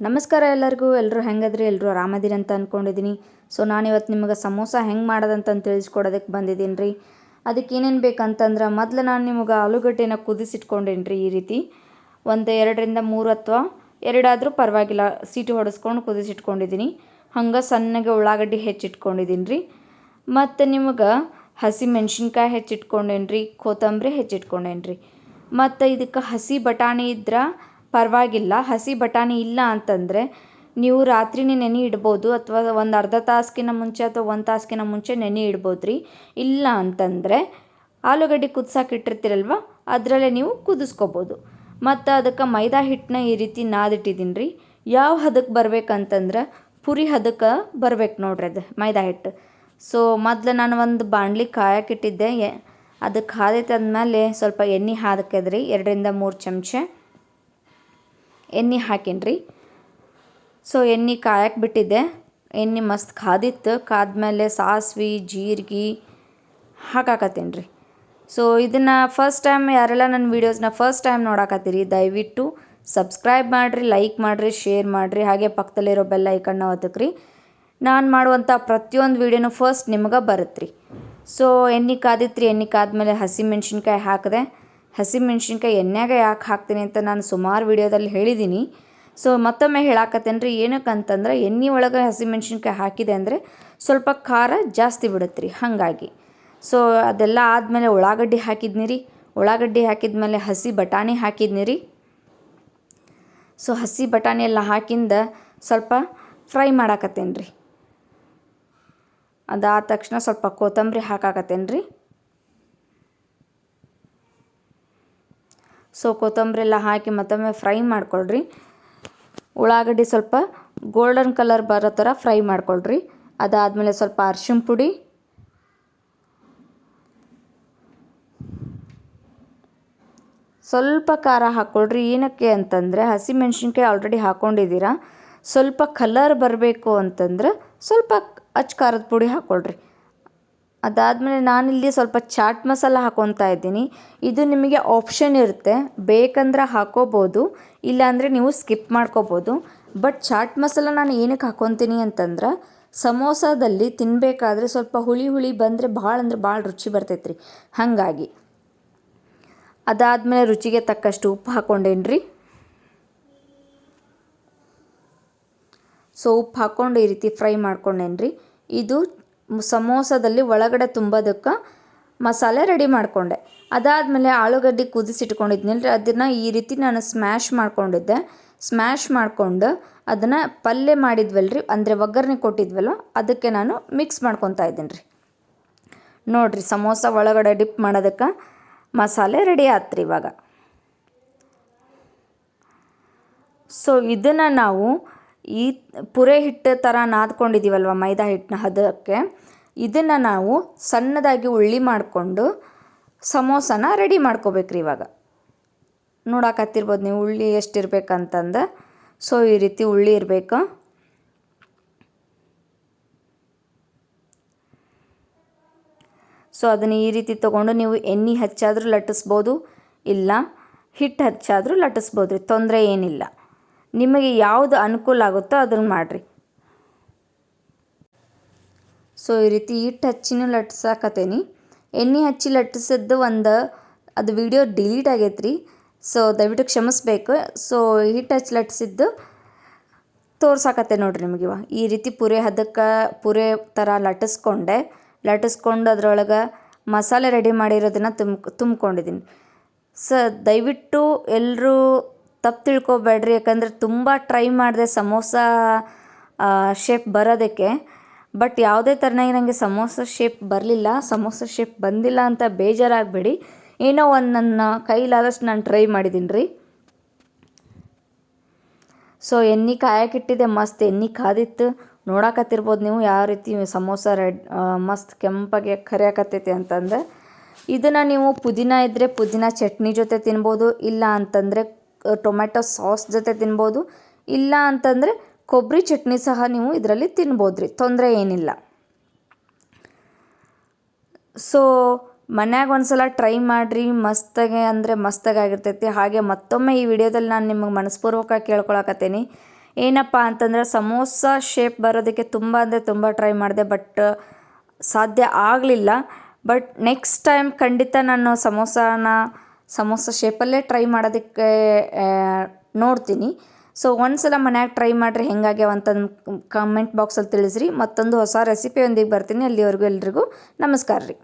ನಮಸ್ಕಾರ ಎಲ್ಲರಿಗೂ ಎಲ್ಲರೂ ಹೆಂಗದ್ರಿ? ಎಲ್ಲರೂ ಆರಾಮದಿರಿ ಅಂತ ಅಂದ್ಕೊಂಡಿದ್ದೀನಿ ಸೊ ನಾನಿವತ್ತು ನಿಮಗೆ ಸಮೋಸ ಹೆಂಗೆ ಮಾಡೋದಂತ ತಿಳಿಸ್ಕೊಡೋದಕ್ಕೆ ಬಂದಿದ್ದೀನಿ ರೀ ಅದಕ್ಕೆ ಏನೇನು ಬೇಕಂತಂದ್ರೆ, ಮೊದಲು ನಾನು ನಿಮಗೆ ಆಲೂಗಡ್ಡೆನ ಕುದಿಸಿಟ್ಕೊಂಡೇನಿ ರೀ ಈ ರೀತಿ. ಒಂದು ಎರಡರಿಂದ ಮೂರು ಅಥವಾ ಎರಡಾದರೂ ಪರವಾಗಿಲ್ಲ, ಸೀಟಿ ಹೊಡೆಸ್ಕೊಂಡು ಕುದಿಸಿಟ್ಕೊಂಡಿದ್ದೀನಿ ಹಂಗೆ ಸಣ್ಣಗೆ ಉಳ್ಳಾಗಡ್ಡಿ ಹೆಚ್ಚಿಟ್ಕೊಂಡಿದ್ದೀನಿ ರೀ ಮತ್ತು ನಿಮಗೆ ಹಸಿ ಮೆಣಸಿನ್ಕಾಯಿ ಹೆಚ್ಚಿಟ್ಕೊಂಡೇನಿ ಕೊತ್ತಂಬರಿ ಹೆಚ್ಚಿಟ್ಕೊಂಡೇನಿ ರೀ ಮತ್ತು ಇದಕ್ಕೆ ಹಸಿ ಬಟಾಣಿ ಇದ್ರೆ ಪರವಾಗಿಲ್ಲ, ಹಸಿ ಬಟಾಣಿ ಇಲ್ಲ ಅಂತಂದರೆ ನೀವು ರಾತ್ರಿನೇ ನೆನೆ ಇಡ್ಬೋದು ಅಥವಾ ಒಂದು ಅರ್ಧ ತಾಸಿಗಿನ ಮುಂಚೆ ಅಥವಾ ಒಂದು ತಾಸಿಗಿನ ಮುಂಚೆ ನೆನೆ ಇಡ್ಬೋದು ರೀ ಇಲ್ಲ ಅಂತಂದರೆ ಆಲೂಗಡ್ಡೆ ಕುದ್ಸಕ್ಕೆ ಇಟ್ಟಿರ್ತೀರಲ್ವ, ಅದರಲ್ಲೇ ನೀವು ಕುದಿಸ್ಕೋಬೋದು. ಮತ್ತು ಅದಕ್ಕೆ ಮೈದಾ ಹಿಟ್ಟನ್ನ ಈ ರೀತಿ ನಾದಿಟ್ಟಿದ್ದೀನಿ ರೀ ಯಾವ ಹದಕ್ಕೆ ಬರ್ಬೇಕಂತಂದ್ರೆ ಪುರಿ ಹದಕ್ಕೆ ಬರ್ಬೇಕು ನೋಡ್ರಿ ಅದು ಮೈದಾ ಹಿಟ್ಟು. ಸೊ ಮೊದಲು ನಾನು ಒಂದು ಬಾಣಲಿ ಕಾಯಕ್ಕಿಟ್ಟಿದ್ದೆ ಅದಕ್ಕೆ ಅಂದಮೇಲೆ ಸ್ವಲ್ಪ ಎಣ್ಣೆ ಹಾದಕ್ಕೆದ್ರಿ ಎರಡರಿಂದ ಮೂರು ಚಮಚ. ಎಣ್ಣೆ ಹಾಕೀನಿ ರೀ ಸೊ ಎಣ್ಣೆ ಕಾಯಕ್ಕೆ ಬಿಟ್ಟಿದ್ದೆ. ಎಣ್ಣೆ ಮಸ್ತ್ ಕಾದಿತ್ತು. ಕಾದ್ಮೇಲೆ ಸಾಸ್ವೆ, ಜೀರಿಗೆ ಹಾಕಾಕತ್ತೀನಿ ರೀ ಸೊ ಇದನ್ನು ಫಸ್ಟ್ ಟೈಮ್ ಯಾರೆಲ್ಲ ನನ್ನ ವೀಡಿಯೋಸ್ನ ಫಸ್ಟ್ ಟೈಮ್ ನೋಡಾಕತ್ತೀರಿ, ದಯವಿಟ್ಟು ಸಬ್ಸ್ಕ್ರೈಬ್ ಮಾಡಿರಿ ಲೈಕ್ ಮಾಡಿರಿ ಶೇರ್ ಮಾಡಿರಿ, ಹಾಗೆ ಪಕ್ಕದಲ್ಲಿರೋ ಬೆಲ್ಲ ಈ ಕಣ್ಣ ರೀ ನಾನು ಮಾಡುವಂಥ ಪ್ರತಿಯೊಂದು ವೀಡಿಯೋನು ಫಸ್ಟ್ ನಿಮಗೆ ಬರುತ್ತೆ ರೀ ಸೊ ಎಣ್ಣೆ ಕಾದಿತ್ತು ರೀ ಎಣ್ಣೆ ಕಾದ್ಮೇಲೆ ಹಸಿಮೆಣ್ಸಿನ್ಕಾಯಿ ಹಾಕಿದೆ. ಹಸಿಮೆಣ್ಸಿನ್ಕಾಯಿ ಎಣ್ಣೆಗೆ ಯಾಕೆ ಹಾಕ್ತೀನಿ ಅಂತ ನಾನು ಸುಮಾರು ವಿಡಿಯೋದಲ್ಲಿ ಹೇಳಿದ್ದೀನಿ ಸೊ ಮತ್ತೊಮ್ಮೆ ಹೇಳಾಕತ್ತೇನೆ ರೀ ಏನಕ್ಕೆ ಅಂತಂದ್ರೆ ಎಣ್ಣೆ ಒಳಗೆ ಹಸಿಮೆಣ್ಸಿನ್ಕಾಯಿ ಹಾಕಿದೆ ಅಂದರೆ ಸ್ವಲ್ಪ ಖಾರ ಜಾಸ್ತಿ ಬಿಡುತ್ತೆ ರೀ ಹಾಗಾಗಿ. ಸೊ ಅದೆಲ್ಲ ಆದಮೇಲೆ ಉಳ್ಳಾಗಡ್ಡಿ ಹಾಕಿದ್ನಿ ರೀ ಉಳ್ಳಾಗಡ್ಡಿ ಹಾಕಿದ್ಮೇಲೆ ಹಸಿ ಬಟಾಣಿ ಹಾಕಿದ್ನಿ ರೀ ಸೊ ಹಸಿ ಬಟಾಣಿ ಎಲ್ಲ ಹಾಕಿಂದ ಸ್ವಲ್ಪ ಫ್ರೈ ಮಾಡಾಕತ್ತೇನೆ ರೀ ಅದಾದ ತಕ್ಷಣ ಸ್ವಲ್ಪ ಕೊತ್ತಂಬರಿ ಹಾಕಾಕತ್ತೇನೆ ರೀ ಸೊ ಕೊತ್ತಂಬರಿ ಎಲ್ಲ ಹಾಕಿ ಮತ್ತೊಮ್ಮೆ ಫ್ರೈ ಮಾಡ್ಕೊಳ್ರಿ. ಉಳ್ಳಾಗಡ್ಡಿ ಸ್ವಲ್ಪ ಗೋಲ್ಡನ್ ಕಲರ್ ಬರೋ ಥರ ಫ್ರೈ ಮಾಡ್ಕೊಳ್ರಿ. ಅದಾದಮೇಲೆ ಸ್ವಲ್ಪ ಅರ್ಶಿಣ ಪುಡಿ. ಸ್ವಲ್ಪ ಖಾರ ಹಾಕ್ಕೊಳ್ರಿ ಏನಕ್ಕೆ ಅಂತಂದರೆ ಹಸಿಮೆಣ್ಸಿನ್ಕಾಯಿ ಆಲ್ರೆಡಿ ಹಾಕ್ಕೊಂಡಿದ್ದೀರಾ ಸ್ವಲ್ಪ ಕಲರ್ ಬರಬೇಕು ಅಂತಂದ್ರೆ ಸ್ವಲ್ಪ ಅಚ್ಚ ಖಾರದ ಪುಡಿ ಹಾಕ್ಕೊಳ್ರಿ ಅದಾದಮೇಲೆ ನಾನಿಲ್ಲಿ ಸ್ವಲ್ಪ ಚಾಟ್ ಮಸಾಲ ಹಾಕ್ಕೊತಾ ಇದ್ದೀನಿ. ಇದು ನಿಮಗೆ ಆಪ್ಷನ್ ಇರುತ್ತೆ. ಬೇಕಂದ್ರೆ ಹಾಕ್ಕೋಬೋದು ಇಲ್ಲಾಂದರೆ ನೀವು ಸ್ಕಿಪ್ ಮಾಡ್ಕೋಬೋದು. ಬಟ್ ಚಾಟ್ ಮಸಾಲ ನಾನು ಏನಕ್ಕೆ ಹಾಕೊತೀನಿ ಅಂತಂದ್ರೆ, ಸಮೋಸದಲ್ಲಿ ತಿನ್ನಬೇಕಾದ್ರೆ ಸ್ವಲ್ಪ ಹುಳಿ ಹುಳಿ ಬಂದರೆ ಭಾಳ ಅಂದ್ರೆ ಭಾಳ ರುಚಿ ಬರ್ತೈತೆ ರೀ ಹಾಗಾಗಿ, ಅದಾದಮೇಲೆ ರುಚಿಗೆ ತಕ್ಕಷ್ಟು ಉಪ್ಪು ಹಾಕ್ಕೊಂಡೇನ್ರಿ? ಸೊ, ಉಪ್ಪು ಹಾಕ್ಕೊಂಡು ಈ ರೀತಿ ಫ್ರೈ ಮಾಡ್ಕೊಂಡೇನ್ರಿ. ಇದು ಸಮೋಸದಲ್ಲಿ ಒಳಗಡೆ ತುಂಬೋದಕ್ಕೆ ಮಸಾಲೆ ರೆಡಿ ಮಾಡಿಕೊಂಡೆ. ಅದಾದಮೇಲೆ ಆಲೂಗಡ್ಡೆ ಕುದಿಸಿಟ್ಕೊಂಡಿದ್ನಲ್ಲ ಅದನ್ನು ಈ ರೀತಿ ನಾನು ಸ್ಮ್ಯಾಶ್ ಮಾಡ್ಕೊಂಡಿದ್ದೆ. ಸ್ಮ್ಯಾಶ್ ಮಾಡಿಕೊಂಡು ಅದನ್ನು ಪಲ್ಯ ಮಾಡಿದ್ವಲ್ಲ ರೀ ಅಂದರೆ ಒಗ್ಗರಣೆ ಕೊಟ್ಟಿದ್ವಲ್ಲ ಅದಕ್ಕೆ ನಾನು ಮಿಕ್ಸ್ ಮಾಡ್ಕೊತಾ ಇದ್ದೀನಿ ರೀ ನೋಡಿರಿ, ಸಮೋಸ ಒಳಗಡೆ ಡಿಪ್ ಮಾಡೋದಕ್ಕೆ ಮಸಾಲೆ ರೆಡಿ ಆತ್ರಿ ಇವಾಗ. ಸೊ ಇದನ್ನು ನಾವು ಈ ಪುರೆ ಹಿಟ್ಟು ಥರ ನಾದ್ಕೊಂಡಿದ್ದೀವಲ್ವ ಮೈದಾ ಹಿಟ್ಟನ್ನ ಹದಕ್ಕೆ? ಇದನ್ನು ನಾವು ಸಣ್ಣದಾಗಿ ಉಳ್ಳಿ ಮಾಡಿಕೊಂಡು ಸಮೋಸನ ರೆಡಿ ಮಾಡ್ಕೋಬೇಕ್ರಿ ಇವಾಗ. ನೋಡಾಕತ್ತಿರ್ಬೋದು ನೀವು ಉಳ್ಳಿ ಎಷ್ಟಿರ್ಬೇಕಂತಂದು. ಸೊ, ಈ ರೀತಿ ಉಳ್ಳಿ ಇರಬೇಕು. ಸೊ, ಅದನ್ನು ಈ ರೀತಿ ತೊಗೊಂಡು ನೀವು ಎಣ್ಣೆ ಹಚ್ಚಾದರೂ ಲಟ್ಟಿಸ್ಬೋದು, ಇಲ್ಲ ಹಿಟ್ಟು ಹಚ್ಚಾದರೂ ಲಟ್ಟಿಸ್ಬೋದು ರೀ ತೊಂದರೆ ಏನಿಲ್ಲ. ನಿಮಗೆ ಯಾವುದು ಅನುಕೂಲ ಆಗುತ್ತೋ ಅದನ್ನು ಮಾಡಿರಿ. ಸೊ ಈ ರೀತಿ ಹಿಟ್ಟು ಹಚ್ಚಿನೂ ಲಟ್ಸಾಕತ್ತೇನಿ ಎಣ್ಣೆ ಹಚ್ಚಿ ಲಟ್ಟಿಸಿದ್ದು ಒಂದು, ಅದು ವಿಡಿಯೋ ಡಿಲೀಟ್ ಆಗೈತೆ ರೀ ಸೊ ದಯವಿಟ್ಟು ಕ್ಷಮಿಸ್ಬೇಕು. ಸೊ ಹಿಟ್ಟು ಹಚ್ಚಿ ಲಟ್ಟಿಸಿದ್ದು ತೋರ್ಸಾಕತ್ತೆ ನೋಡಿರಿ ನಿಮಗೆ ಇವಾಗ ಈ ರೀತಿ ಪೂರೆ ಹದಕ್ಕೆ, ಪುರೆ ಥರ ಲಟ್ಟಿಸ್ಕೊಂಡೆ ಲಟ್ಟಿಸ್ಕೊಂಡು ಅದರೊಳಗೆ ಮಸಾಲೆ ರೆಡಿ ಮಾಡಿರೋದನ್ನು ತುಂಬ ತುಂಬ್ಕೊಂಡಿದ್ದೀನಿ ಸ ದಯವಿಟ್ಟು ಎಲ್ಲರೂ ತಪ್ಪು ತಿಳ್ಕೊಬೇಡ್ರಿ, ಯಾಕಂದರೆ ತುಂಬ ಟ್ರೈ ಮಾಡಿದೆ ಸಮೋಸ ಶೇಪ್ ಬರೋದಕ್ಕೆ. ಬಟ್ ಯಾವುದೇ ಥರನಾಗಿ ನನಗೆ ಸಮೋಸ ಶೇಪ್ ಬರಲಿಲ್ಲ, ಸಮೋಸ ಶೇಪ್ ಬಂದಿಲ್ಲ ಅಂತ ಬೇಜಾರಾಗಬೇಡಿ. ಏನೋ ಒಂದು ನನ್ನ ಕೈಲಾದಷ್ಟು ನಾನು ಟ್ರೈ ಮಾಡಿದ್ದೀನಿ ರೀ ಸೊ ಎಣ್ಣೆ ಕಾಯಕ್ಕಿಟ್ಟಿದೆ ಮಸ್ತ್ ಎಣ್ಣೆ ಕಾದಿತ್ತು. ನೋಡಾಕತ್ತಿರ್ಬೋದು ನೀವು ಯಾವ ರೀತಿ ಸಮೋಸ ರೆಡ್ ಮಸ್ತ್ ಕೆಂಪಾಗಿ ಕರಿಯಾಕತ್ತೈತಿ ಅಂತಂದರೆ, ಇದನ್ನು ನೀವು ಪುದೀನ ಇದ್ದರೆ ಪುದೀನ ಚಟ್ನಿ ಜೊತೆ ತಿನ್ಬೋದು, ಇಲ್ಲ ಅಂತಂದರೆ ಟೊಮೆಟೊ ಸಾಸ್ ಜೊತೆ ತಿನ್ಬೋದು. ಇಲ್ಲ ಅಂತಂದರೆ ಕೊಬ್ಬರಿ ಚಟ್ನಿ ಸಹ ನೀವು ಇದರಲ್ಲಿ ತಿನ್ಬೋದು ರೀ ತೊಂದರೆ ಏನಿಲ್ಲ. ಸೊ ಮನ್ಯಾಗ ಒಂದು ಸಲ ಟ್ರೈ ಮಾಡಿರಿ. ಮಸ್ತಾಗೆ ಅಂದರೆ ಮಸ್ತಾಗಿ ಆಗಿರ್ತೈತಿ. ಹಾಗೆ ಮತ್ತೊಮ್ಮೆ ಈ ವಿಡಿಯೋದಲ್ಲಿ ನಾನು ನಿಮಗೆ ಮನಸ್ಪೂರ್ವಕ ಕೇಳ್ಕೊಳಕತ್ತೀನಿ. ಏನಪ್ಪ ಅಂತಂದರೆ ಸಮೋಸ ಶೇಪ್ ಬರೋದಕ್ಕೆ ತುಂಬ ಅಂದರೆ ತುಂಬ ಟ್ರೈ ಮಾಡಿದೆ ಬಟ್ ಸಾಧ್ಯ ಆಗಲಿಲ್ಲ. ಬಟ್ ನೆಕ್ಸ್ಟ್ ಟೈಮ್ ಖಂಡಿತ ನಾನು ಸಮೋಸಾನ ಸಮೋಸ ಶೇಪಲ್ಲೇ ಟ್ರೈ ಮಾಡೋದಕ್ಕೆ ನೋಡ್ತೀನಿ. ಸೊ ಒಂದ್ಸಲ ಮನ್ಯಾಗ ಟ್ರೈ ಮಾಡಿರಿ ಹೆಂಗಾಗ್ಯಾವ ಅಂತಂದು ಕಮೆಂಟ್ ಬಾಕ್ಸಲ್ಲಿ ತಿಳಿಸ್ರಿ. ಮತ್ತೊಂದು ಹೊಸ ರೆಸಿಪಿಯೊಂದಿಗೆ ಬರ್ತೀನಿ. ಅಲ್ಲಿವರೆಗೂ ಎಲ್ರಿಗೂ ನಮಸ್ಕಾರ ರೀ.